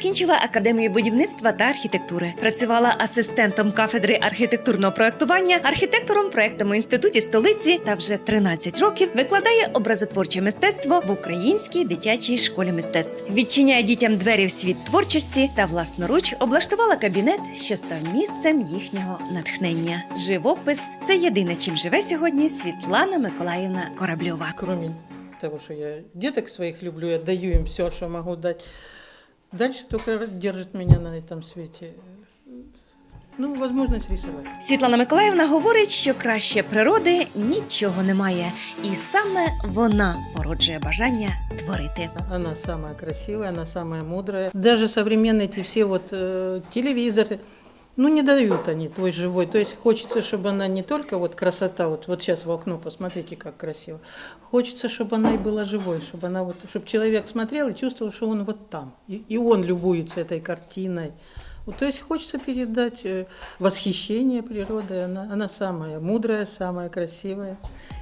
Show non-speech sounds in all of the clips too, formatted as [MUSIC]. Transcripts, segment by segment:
Закінчила академію будівництва та архітектури. Працювала асистентом кафедри архітектурного проектування, архітектором проектами інституті столиці та вже 13 років викладає образотворче мистецтво в українській дитячій школі мистецтв. Відчиняє дітям двері в світ творчості та власноруч облаштувала кабінет, що став місцем їхнього натхнення. Живопис це єдине, чим живе сьогодні Світлана Миколаївна Корабльова. Кроме того, что я деток своих люблю, я даю им все, что могу дать. Дальше только держит меня на этом свете. Ну, возможность рисовать. Світлана Миколаївна говорить, що краще природи нічого немає, і саме вона породжує бажання творити. Она самая красивая, она самая мудрая. Даже современные эти все вот э, телевизоры, ну не дают они твой живой. То есть хочется, чтобы она не только вот красота, вот, вот сейчас в окно посмотрите, как красиво. Хочется, чтобы она и была живой, чтобы она вот, чтобы человек смотрел и чувствовал, что он вот там. И, и он любуется этой картиной. То есть хочется передать э, восхищение природой. Она, она самая мудрая, самая красивая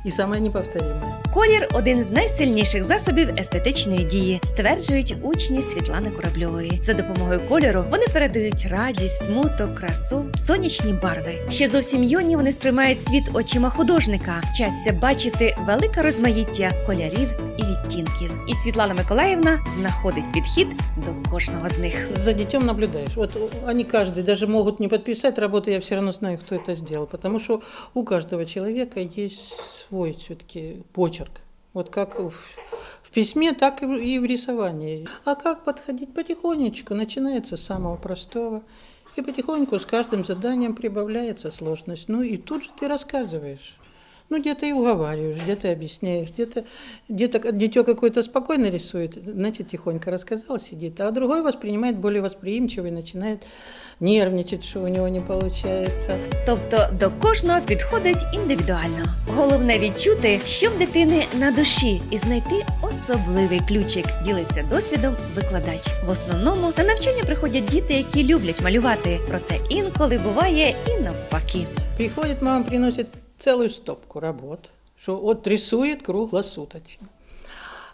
и самая неповторимая. Колір один з найсильніших засобів естетичної дії, стверджують учні Світлани Корабльової. За допомогою кольору вони передають радість, смуток, красу, сонячні барви. Ще зовсім юні вони сприймають світ очима художника, вчаться бачити велике розмаїття кольорів і відтінків. І Світлана Миколаївна знаходить підхід до кожного з них. За детем наблюдаешь. Вот они каждый даже могут не подписать работу, я все равно знаю, кто это сделал. Потому что у каждого человека есть свой все-таки почерк. Вот как в, в письме, так и в, рисовании. А как подходить потихонечку? Начинается с самого простого. И потихоньку с каждым заданием прибавляется сложность. Ну и тут же ты рассказываешь. Ну, где-то и уговариваешь, где-то объясняешь, где-то где дитё какое-то спокойно рисует, значит, тихонько рассказал, сидит, а другой воспринимает более восприимчивый, начинает нервничать, что у него не получается. Тобто до кожного підходить індивідуально. Головне відчути, що в дитини на душі, і знайти особливий ключик. Ділиться досвідом викладач. В основному на навчання приходять діти, які люблять малювати, проте інколи буває і навпаки. Приходит мама, приносит целую стопку работ, что вот рисует круглосуточно.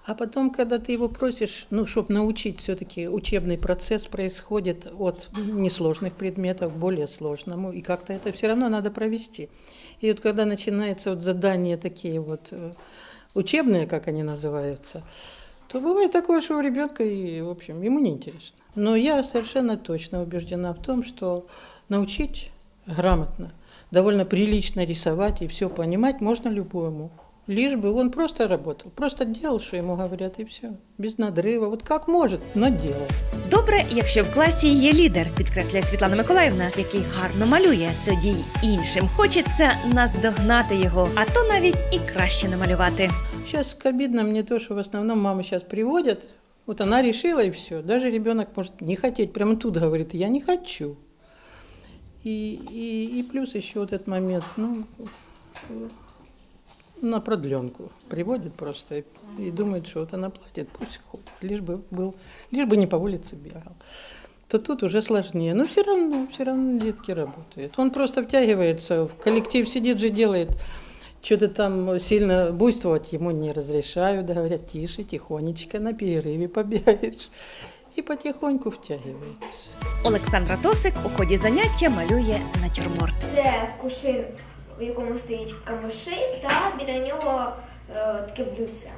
А потом, когда ты его просишь, ну, чтобы научить, все-таки учебный процесс происходит от несложных предметов к более сложному, и как-то это все равно надо провести. И вот когда начинаются вот задания такие вот э, учебные, как они называются, то бывает такое, что у ребенка, и, в общем, ему неинтересно. Но я совершенно точно убеждена в том, что научить грамотно, довольно прилично рисовать и все понимать можно любому. Лишь бы он просто работал, просто делал, что ему говорят, и все. Без надрыва, вот как может, но делал. Добре, якщо в класі є лідер, підкреслює Світлана Миколаївна, який гарно малює, тоді й іншим хочеться наздогнати його, а то навіть і краще намалювати. Сейчас обидно мне то, что в основном мамы сейчас приводят, вот она решила и все. Даже ребенок может не хотеть, прямо тут говорит, я не хочу. И, и, и плюс еще вот этот момент, ну, на продленку приводит просто и, и думает, что вот она платит, пусть ходит, лишь бы был, лишь бы не по улице бегал. То тут уже сложнее. Но все равно, все равно детки работают. Он просто втягивается, в коллектив сидит же, делает что-то там сильно буйствовать ему не разрешают, да, говорят, тише, тихонечко, на перерыве побегаешь. И потихоньку втягивается. Олександра Тосик у ході заняття малює натюрморт. Це кушин, в якому стоїть камиши, та біля нього е, таке блюдце.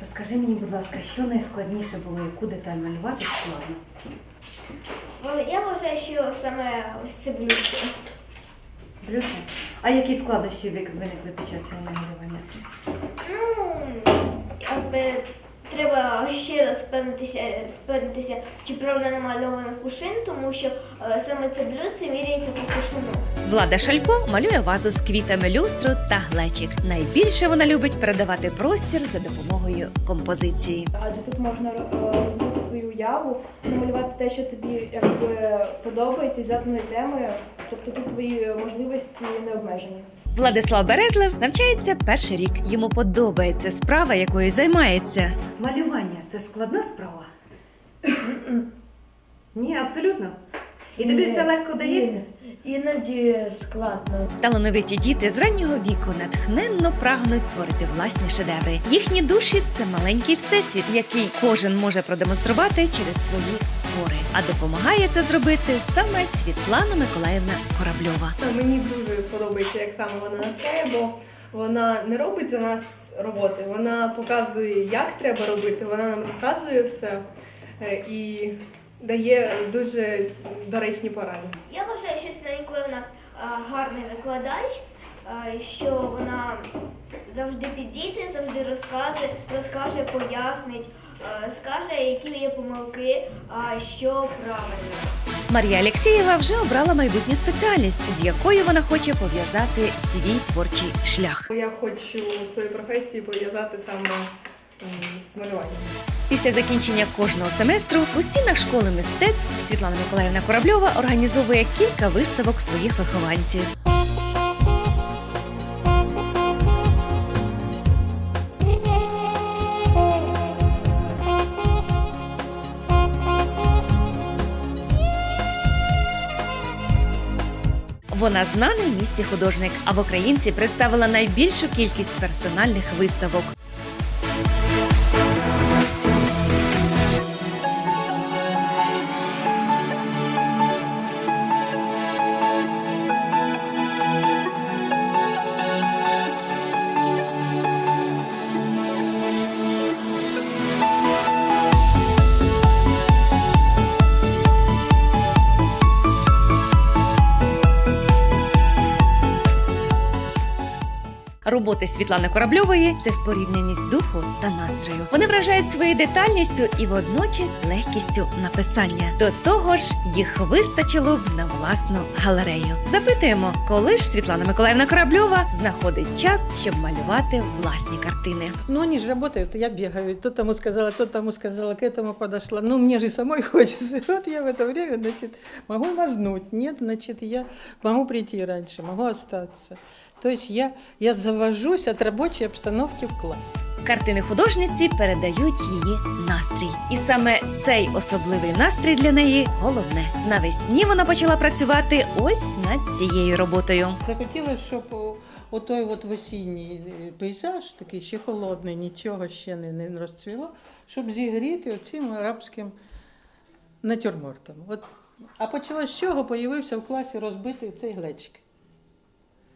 Розкажи мені, будь ласка, що найскладніше було, яку деталь малювати складно? Але Я вважаю, що саме ось це блюдце. Блюдце? А які складнощі вик- виникли під час цього малювання? Ну, ще раз впевнитися, впевнитися, чи правильно намальований кушин, тому що е, саме це блюдце міряється по кушину. Влада Шалько малює вазу з квітами люстру та глечик. Найбільше вона любить передавати простір за допомогою композиції. Адже тут можна е, розвити свою уяву, намалювати те, що тобі якби подобається, заданої теми. Тобто тут твої можливості не обмежені. Владислав Березлев навчається перший рік. Йому подобається справа, якою займається. Малювання це складна справа? Ні, абсолютно. І тобі Ні, все легко дається? ні. іноді складно. Талановиті діти з раннього віку натхненно прагнуть творити власні шедеври. Їхні душі це маленький всесвіт, який кожен може продемонструвати через свої твори. А допомагає це зробити саме Світлана Миколаївна Корабльова. Мені дуже подобається, як саме вона навчає, бо вона не робить за нас роботи, вона показує, як треба робити, вона нам розказує все е, і дає дуже доречні поради. Я вважаю, що Світанько вона а, гарний викладач, що вона завжди підійде, завжди розкаже, розкаже, пояснить, скаже, які є помилки, а що правильно. Марія Алєксєєва вже обрала майбутню спеціальність, з якою вона хоче пов'язати свій творчий шлях. Я хочу свою професію пов'язати саме з малюванням. Після закінчення кожного семестру у стінах школи мистецтв Світлана Миколаївна Корабльова організовує кілька виставок своїх вихованців. Вона знаний місті художник, а в Українці представила найбільшу кількість персональних виставок. Роботи Світлани Корабльової це спорідненість духу та настрою. Вони вражають своєю детальністю і водночас легкістю написання. До того ж, їх вистачило б на власну галерею. Запитуємо, коли ж Світлана Миколаївна Корабльова знаходить час, щоб малювати власні картини. Ну, они же работают, я бегаю, то тому сказала, то тому сказала, к этому подошла. Ну, мне же самой [LAUGHS] хочется. Вот я в это время, значит, могу мазнуть. Нет, значит, я могу прийти раньше, могу остаться. То есть я, я завожусь от рабочей обстановки в класс. Картини художниці передають її настрій, і саме цей особливий настрій для неї головне. Навесні вона почала працювати ось над цією роботою. Захотілося, щоб отой от осінній е, пейзаж, такий ще холодний, нічого ще не, не розцвіло, щоб зігріти оцим арабським натюрмортом. От, а почалось з чого? Появився в класі розбитий цей глечик.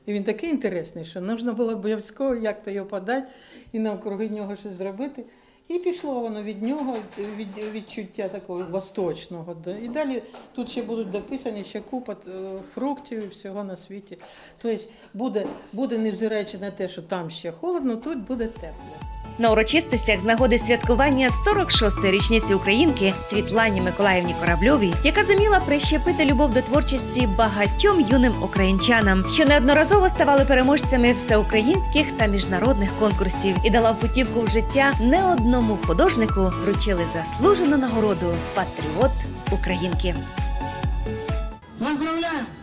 І він такий інтересний, що потрібно було обов'язково як-то його подати і навкруги нього щось зробити. І пішло воно від нього, від відчуття такого восточного. І далі тут ще будуть дописані ще купа е, фруктів і всього на світі. Тобто буде, буде, невзираючи на те, що там ще холодно, тут буде тепло. На урочистостях з нагоди святкування 46-ї річниці Українки Світлані Миколаївні Корабльовій, яка зуміла прищепити любов до творчості багатьом юним українчанам, що неодноразово ставали переможцями всеукраїнських та міжнародних конкурсів і дала путівку в життя не одному художнику, вручили заслужену нагороду Патріот Українки. Поздравляем!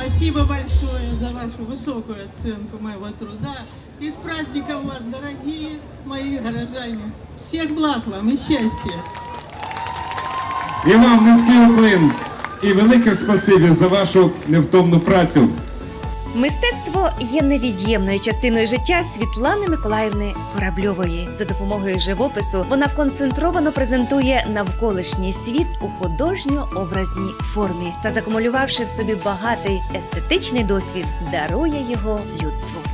Спасибо большое за вашу высокую оценку моего труда. И с праздником вас, дорогие мои горожане. Всех благ вам и счастья! І вам низький уклин і велике спасибі за вашу невтомну працю. Мистецтво є невід'ємною частиною життя Світлани Миколаївни Корабльової. За допомогою живопису вона концентровано презентує навколишній світ у художньо-образній формі та, закумулювавши в собі багатий естетичний досвід, дарує його людству.